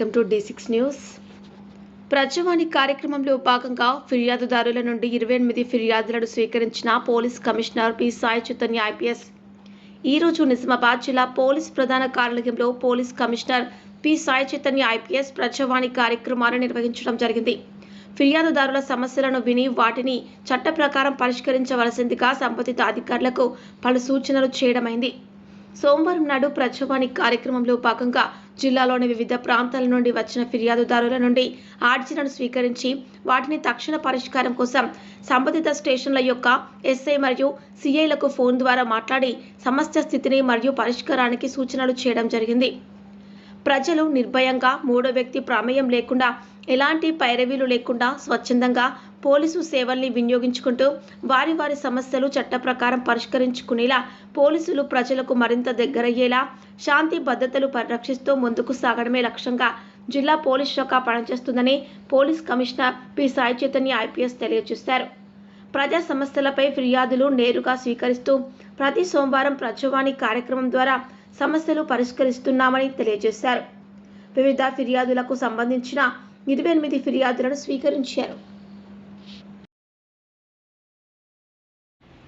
Welcome to D six news. Prajavani కార్యక్రమంలో భాగంగా ఫిర్యాదుదారుల నుండి ఇరవై ఎనిమిది ఫిర్యాదులను స్వీకరించిన police commissioner P. Sai Chaitanya IPS. ఈరోజు నిజామాబాద్ జిల్లా పోలీస్ ప్రధాన కార్యాలయంలో police commissioner P. Sai Chaitanya IPS Prajavani కార్యక్రమాన్ని నిర్వహించడం జరిగింది. ఫిర్యాదుదారుల సమస్యలను విని వాటిని చట్ట ప్రకారం పరిష్కరించవలసిందిగా సంబంధిత అధికారులకు పలు సూచనలు చేయడమైంది. సోమవారం నాడు ప్రజావాణి కార్యక్రమంలో భాగంగా జిల్లాలోని వివిధ ప్రాంతాల నుండి వచ్చిన ఫిర్యాదుదారుల నుండి ఆర్జీలను స్వీకరించి వాటిని తక్షణ పరిష్కారం కోసం సంబంధిత స్టేషన్ల యొక్క ఎస్ఐ మరియు సిఐలకు ఫోన్ ద్వారా మాట్లాడి సమస్య స్థితిని మరియు పరిష్కారానికి సూచనలు చేయడం జరిగింది. ప్రజలు నిర్భయంగా మూడో వ్యక్తి ప్రమేయం లేకుండా ఎలాంటి పైరవీలు లేకుండా స్వచ్ఛందంగా పోలీసు సేవల్ని వినియోగించుకుంటూ వారి వారి సమస్యలు చట్ట ప్రకారం పరిష్కరించుకునేలా పోలీసులు ప్రజలకు మరింత దగ్గరయ్యేలా శాంతి భద్రతలు పరిరక్షిస్తూ ముందుకు సాగడమే లక్ష్యంగా జిల్లా పోలీస్ శాఖ పనిచేస్తుందని police commissioner P. Sai Chaitanya IPS తెలియజేశారు. ప్రజా సమస్యలపై ఫిర్యాదులు నేరుగా స్వీకరిస్తూ ప్రతి సోమవారం ప్రజవాణి కార్యక్రమం ద్వారా సమస్యలు పరిష్కరిస్తున్నామని తెలియజేశారు. వివిధ ఫిర్యాదులకు సంబంధించిన ఇరవై ఎనిమిది ఫిర్యాదులను స్వీకరించారు.